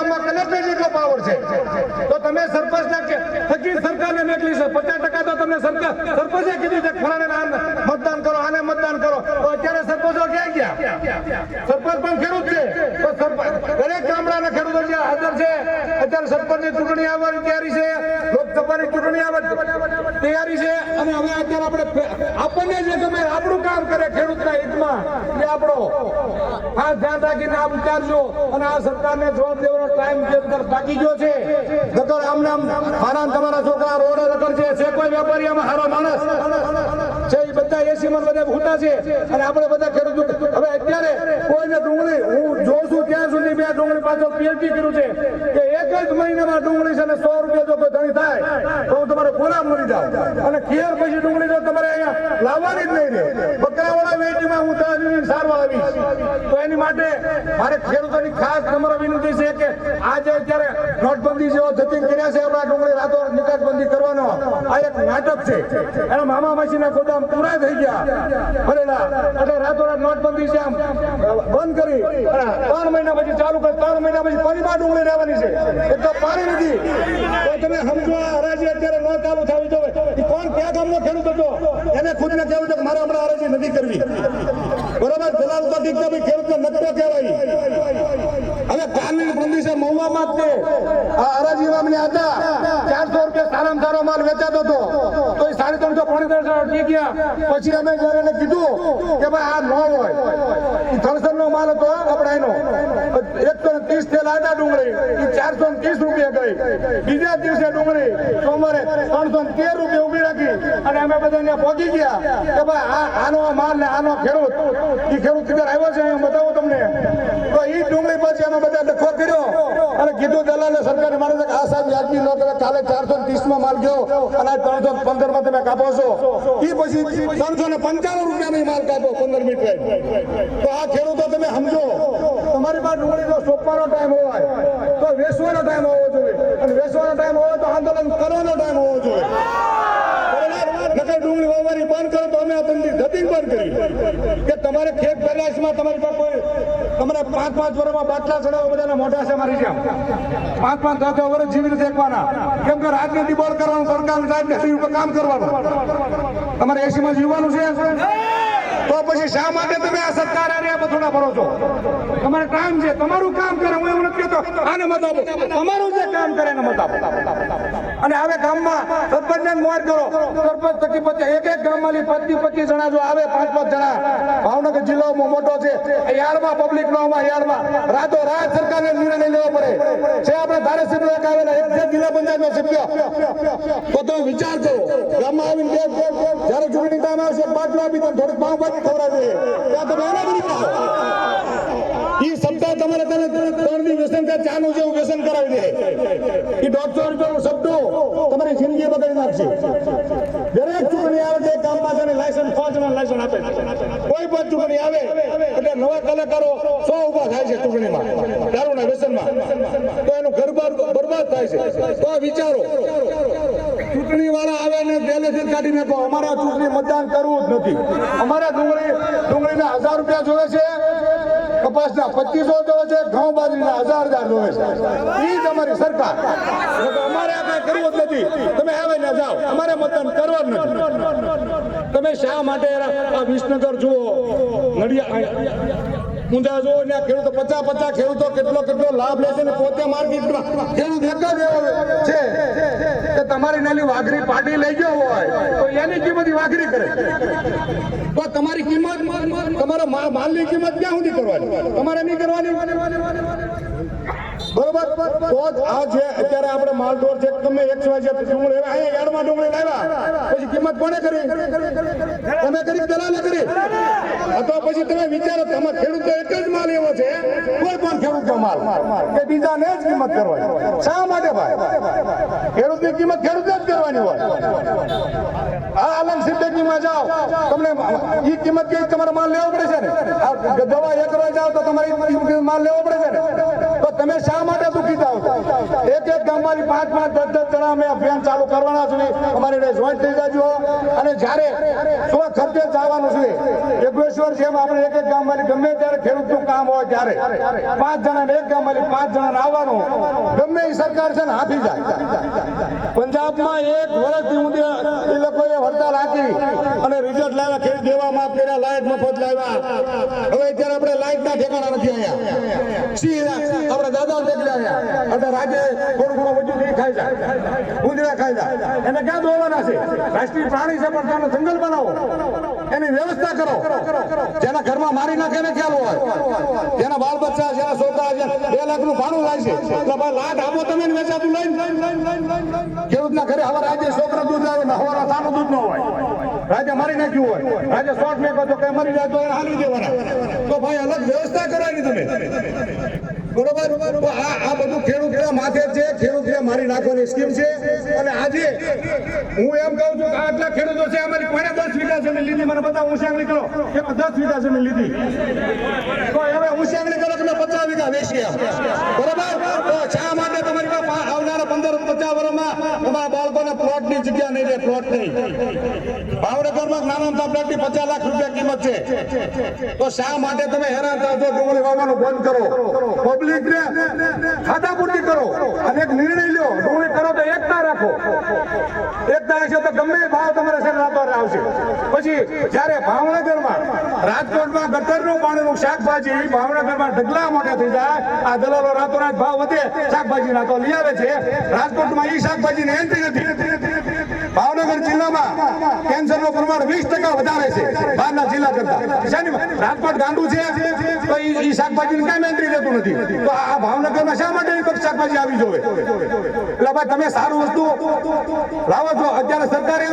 ગામમાં કલેક્ટર જેટલો પાવર છે. તો તમે સરપંચના થકી સરકારને મોકલી છે. પચાસ ટકા તો તમને સરકાર, સરપંચે કીધું છે ફલાને મતદાન કરો, આને મતદાન કરો. તો અત્યારે સરપંચો ક્યાં ગયા? સરપંચ પણ ખેડૂત છે. દરેક ગામડાના ખેડૂતો જે હાજર છે. અત્યારે સરપંચની ચૂંટણી આવવાની તૈયારી છે. લોકસભાની ચૂંટણી આવવાની તૈયારી છે. અને હવે અત્યારે આપણે આપણને જે ગમે આપણું કામ કરે ખેડૂતના હિતમાં, એ આપણો. ખાસ ધ્યાન રાખીને આ વિચારજો. અને આ સરકારને જવાબ ટાઈમ અંદર બાકી ગયો છે. ગદર આમ નામ મારા તમારા છોકરા રોડે નકર છે છે કોઈ વેપારી આમાં હારો માણસ છે, એ બધા એસી માં બધા ભૂતા છે. અને આપણે બધા ખેડૂતો હવે અત્યારે કોઈને ડુંગળી, હું જોઉં છું ત્યાં સુધી મેં ડુંગળી પાછો પીએચડી કર્યું છે કે એક જ મહિનામાં ડુંગળી છે ને સો રૂપિયા જો કોઈ ધણી થાય, તો હું તમારે ગુલામ મરી જાઉં. અને ખેર પછી ડુંગળી જો તમારે અહીંયા લાવવાની જ નહીં રહે બકરાવાળા વેચીમાં હું ત્યાં સારવા આવીશ તો એની માટે મારે ખેડૂતોની ખાસ નમ્ર વિનંતી છે કે આજે અત્યારે નોટબંધી જેવો જતીન કર્યા છે આપણા ડુંગળી રાતો નિકાસબંધી કરવાનો. આ એક નાટક છે. એના મામા માસીના ગોદામ પૂરા થઈ ગયા. ભરેલા એટલે રાતોરાત નોટબંધી છે આમ બંધ કરી. ત્રણ મહિના પછી ચાલુ કરી, ત્રણ મહિના પછી પાછું ડુંગળી રહેવાની છે. એક તો પાણી નથી. તમે સમજો હરાજી અત્યારે ન ચાલુ થવી જોઈએ. કોણ ક્યાં ગામનો ખેડૂત હતો? એને ખુદને કહેવું છે કે મારે હમણાં હરાજી નથી કરવી. બરાબર? દલાલ તો ઠીક છે માલ વેચાતો હતો. તો એ સાડી ત્રણસો, પાણી ત્રણસો ટી ગયા. પછી અમે જયારે કીધું કે ભાઈ આ ન હોય. થળસર નો માલ હતો આપણે એનો એકસો ત્રીસ હતા ડુંગળી. એ ચારસો ત્રીસ રૂપિયા ગઈ. બીજા દિવસે ડુંગળી સોમવારે ત્રણસો તેર રૂપિયા ઊભી રાખી. અને અમે બધા ત્યાં પહોંચી ગયા કે ભાઈ, આ આનો માલ ને આનો ખેડૂત. એ ખેડૂત કિધર આવ્યો છે, હું બતાવું તમને. તો એ ડુંગળી પછી અમે બધા ડખો કર્યો અને કીધું દલાલે સરકારે મારે આ સાહેબ વ્યાજબી ન કરે, કાલે ચારસો ત્રીસમાં માલ ગયો અને ત્રણસો પંદરમાં તમે કાપો છો. એ પછી ત્રણસો ને પંચાવન રૂપિયા માલ કાપો પંદર મીટર. તો આ ખેડૂતો તમે સમજો. તમારી પાસે ડુંગળીનો સોંપવાનો ટાઈમ હોય, તો વેચવાનો ટાઈમ હોવો જોઈએ. અને વેચવાનો ટાઈમ હોય તો આંદોલન કરવાનો ટાઈમ હોવો જોઈએ. ડુંગળી વાવવાની બંધ કરો તો અમે આ ધંધી ધતિંગ બંધ કે તમારે ખેત પેદાશમાં તમારી પાસે તમારે પાંચ પાંચ વર્ષમાં બાટલા ચડાવો, બધાના મોઢા છે મારી જેમ. પાંચ પાંચ દસ વર્ષ જીવી રીતે એકવાના. કેમ કે રાજનીતિ બોર્ડ કરવાનું સરકાર સાહેબ ને કામ કરવાનું. તમારે એસી માં જીવવાનું છે? તો પછી શા માટે તમે આ સરકાર આરે બથોડા ભરો છો? તમારે કામ છે, તમારું કામ કરે, હું એવું નથી કહેતો, આને મત આપો. તમારું જે કામ કરે એને મત આપો. અને હવે ગામમાં સરપંચને મોર કરો, સરપંચ થકી પછી એક એક ગામમાં પચીસ પચીસ જણા જો આવે, પાંચ પાંચ જણા. ભાવનગર જિલ્લો મોટો છે યાર્ડમાં પબ્લિક નો યાર્ડમાં. રાતો રાત સરકારને નિર્ણય છે આપણે ધારાસભ્ય આવેલા, એક જિલ્લા પંચાયતનો સભ્ય. તો તમે વિચાર કરો, ગામમાં આવીને જ્યારે ચૂંટણી ટાઈમ આવશે બાટલો આપી તમે થોડીક પાવભાજી ખવડાવી ત્યાં તમે એના કરી ઈ સપ્તાહ તમારે તને ત્રણ વ્યસન કરે ચાનું જેવું વ્યસન કરાવી દે. ઈ દોઢસો રૂપિયાનું શબ્દો તમારી જિંદગી બગાડી નાખશે. દરેક ચૂંટણી આવે કામ ગામમાં છે લાયસન્સ પાંચ ના લાયસન્સ આપે કોઈ પણ ચૂંટણી આવે, એટલે નવા કલાકારો સો ઊભા થાય છે ચૂંટણીમાં, દારૂના વ્યસનમાં. તો એનું ઘર બાર બરબાદ થાય છે. તો વિચારો. ચૂંટણી વાળા આવે ને પહેલેથી કાઢી નાખો. અમારા ચૂંટણી મતદાન કરવું જ નથી. અમારા ડુંગળી ડુંગળીના હજાર રૂપિયા જોવે છે. કપાસના પચીસો જોવે છે ઘઉં બાજરીના હજાર હજાર જોવે છે એ જ અમારી સરકાર. અમારે આ કઈ કરવું જ નથી. તમે આવે ને જાઓ. અમારે મતદાન કરવા નથી. તમે શા માટે આ વિસનગર જુઓ? નડિયા ઊંઝા જો ને ખેડૂતો પચાસ પચાસ ખેડૂતો કેટલો કેટલો લાભ લેશે ને પોતે માર્કેટમાં ખેડૂત એક એવો છે. કે તમારી નાની વાઘરી પાટી લઈ ગયો હોય, તો એની કિંમત વાઘરી કરે. તો તમારી કિંમત, તમારા માલની કિંમત ક્યાં સુધી કરવાની? તમારે નહીં કરવાની. બરોબર? તો આ જે અત્યારે આપણે માલઢોર છે તમે એક સિવાય છે ડુંગળી અહીંયા યાર્ડમાં ડુંગળી લાવ્યા. પછી કિંમત કોને કરી? તમે કરી, દલાલે કરી. અથવા પછી તમે વિચારો તમે ખેડૂત એક જ માલ એવો છે, કોઈ પણ ખેડૂતનો માલ. કે બીજાને જ કિંમત કરવાની શા માટે ભાઈ? ખેડૂતની કિંમત ખેડૂત જ કરવાની હોય. આ આલમ સિદ્દીકીમાં જાઓ. તમને ઈ કિંમત કે તમારે માલ લેવો પડે છે ને? દવા એક રોજ જાઓ તો તમારે માલ લેવો પડે છે ને? તો તમે શા માટે દુખી થાવ એક એક ગામમાંથી પાંચ પાંચ, દસ દસ જણા અમે અભિયાન ચાલુ કરવાના છે અમારી જોઈન્ટ થઈ જજો. અને જ્યારે સ્વ ખર્ચે જવાનું છે યોગેશ્વર છે આપણે એક એક ગામમાંથી ગમે ત્યારે ખેડૂતનું કામ હોય ત્યારે પાંચ જણા એક ગામમાંથી પાંચ જણા આવવાનું, ગમે એ સરકાર છે ને હાથી જાય. પંજાબમાં એક વર્ષથી ઊંધી એ લોકોએ હડતાલ આપી અને રિઝલ્ટ લાવ્યા ખેડૂત દેવા માફ કર્યા લાઈટ મફત લાવ્યા. હવે અત્યારે આપણે લાઈટ ના ઠેકાણા નથી સીધા આપણે દાદા દેખલા આવ્યા. એટલે રાજે થોડું ઘણું વધુ નહીં ખાઈ જાય ઉંદરા ખાઈ જાય એને ક્યાં દોવાના છે? રાષ્ટ્રીય પ્રાણી છે, પણ તમે જંગલ બનાવો. એની વ્યવસ્થા કરો. જેના ઘરમાં મારી નાખે ને ખ્યાલ હોય. જેના બાળ બચ્ચા જેના છોકરા છે, બે લાખનું ભાડું લાય છે. એટલે ભાઈ લાખ આપો તમે ને વેચાતું લઈને. ખેડૂતના ઘરે હવે રાજે છોકરા દૂધ આવે ને હવાના સારું દૂધ ન હોય. રાજે મારી નાખ્યું હોય. રાજે શોર્ટ મેકો તો કઈ મરી જાય તો એને હાલી દેવાના. તો ભાઈ અલગ વ્યવસ્થા કરાવી તમે. બરોબર આ આ બધું ખેડૂતના માથે છે. ખેડૂતને મારી નાખવાની સ્કીમ છે. અને આજે હું એમ કહું છું કે આટલા ખેડૂતો છે, અમારી કોઈને દસ વીઘા જમીન લીધી? મને બધા ઊંચાંગણી કરો. કે દસ વીઘા જમીન લીધી. તો હવે ઊંચાંગણી કરો તમે પચાસ વીઘા વેચી. બરોબર? તો શા માટે તમારી પાસે આવનારા પંદર પચાસ વર્ષમાં અમારા બાળકોને પ્લોટની જગ્યા નહીં રહે પ્લોટ નહીં? ભાવનગરમાં નાના મોટા પચાસ લાખ રૂપિયા કિંમત છે. તો શા માટે તમે હેરાન થાવ છો? ડુંગળી વાવવાનું બંધ કરો. પબ્લિક ને ખાતા પૂરતી કરો અને નિર્ણય લ્યો. ડુંગળી કરો તો એકતા રાખો. એકતા રાખશો તો ગમે ભાવ તમારે છે રાતોરાત આવશે. પછી જ્યારે ભાવનગરમાં રાજકોટમાં ગટરનું પાણીનું શાકભાજી ભાવનગરમાં ઢગલા મોટા થઈ જાય, આ દલાલો રાતોરાત ભાવ વધે શાકભાજીના તો લઈ આવે છે. રાજકોટમાં ઈ શાકભાજીની એન્ટ્રી નથી. ભાવનગર જિલ્લામાં કેન્સરનું પ્રમાણ વીસ ટકા વધારે છે, બહારના જિલ્લા કરતા? રાજકોટ ગાંડુ છે? તો એ શાકભાજી શાકભાજીની કાંઈ મેન્ટ્રી રહેતું નથી. તો આ ભાવનગરમાં શા માટે શાકભાજી આવી જોવે? એટલે ભાઈ, તમે સારું વસ્તુ લાવો છો. અત્યારે સરકારે